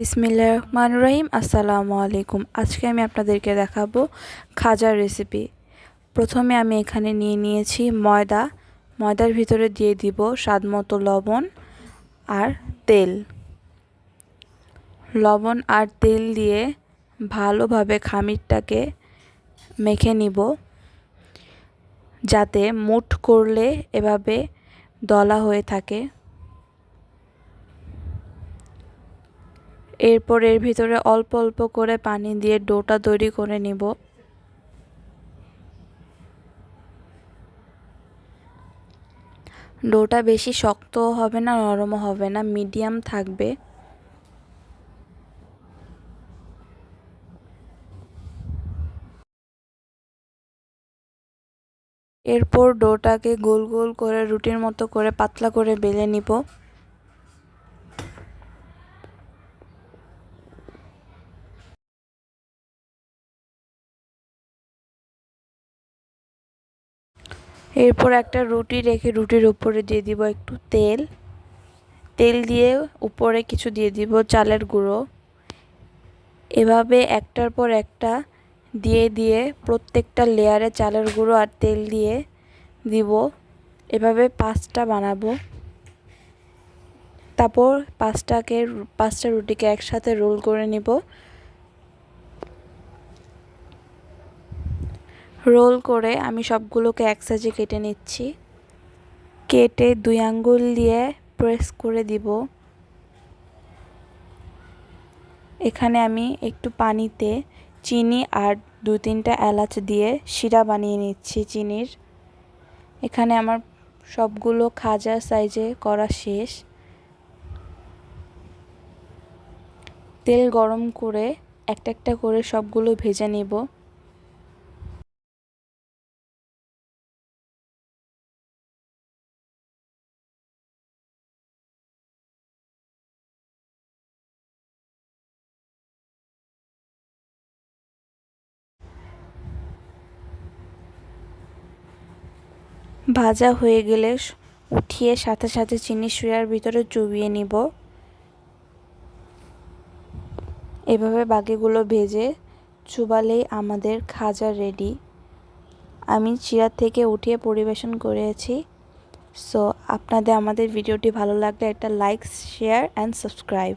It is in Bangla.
বিসমিল্লাহ রহমান রহিম আসসালামু আলাইকুম। আজকে আমি আপনাদেরকে দেখাবো খাজার রেসিপি প্রথমে আমি এখানে নিয়ে নিয়েছি ময়দা। ময়দার ভিতরে দিয়ে দিব স্বাদ মতো লবণ আর তেল। লবণ আর তেল দিয়ে ভালোভাবে খামিরটাকে মেখে নিব। যাতে মুঠ করলে এভাবে দলা হয়ে থাকে। এরপর এর ভিতরে অল্প অল্প করে পানি দিয়ে ডোটা তৈরি করে নিব। ডোটা বেশি শক্তও হবে না, নরমও হবে না, মিডিয়াম থাকবে। এরপর ডোটাকে গোল গোল করে রুটির মতো করে পাতলা করে বেলে নিব। এরপর একটা রুটি রেখে রুটির উপরে দিয়ে দিব একটু তেল। তেল দিয়ে উপরে কিছু দিয়ে দিব চালের গুঁড়ো। এভাবে একটার পর একটা দিয়ে দিয়ে প্রত্যেকটা লেয়ারে চালের গুঁড়ো আর তেল দিয়ে দিব। এভাবে পাঁচটা বানাবো। তারপর পাঁচটাকে, পাঁচটা রুটিকে একসাথে রোল করে নিব। রোল করে আমি সবগুলোকে এক সাইজে কেটে নিচ্ছি। কেটে দুই আঙ্গুল দিয়ে প্রেস করে দিব। এখানে আমি একটু পানিতে চিনি আর দু তিনটা এলাচ দিয়ে শিরা বানিয়ে নিচ্ছি চিনির। এখানে আমার সবগুলো খাজা সাইজে করা শেষ। তেল গরম করে একটা একটা করে সবগুলো ভেজে নেব। ভাজা হয়ে গেলে উঠিয়ে সাথে সাথে চিনি শিরার ভিতরে চুবিয়ে নিব। এভাবে বাকিগুলো ভেজে চুবালেই আমাদের খাজা রেডি আমি চিরা থেকে উঠিয়ে পরিবেশন করেছি। সো আপনাদের আমাদের ভিডিওটি ভালো লাগলে একটা লাইক শেয়ার অ্যান্ড সাবস্ক্রাইব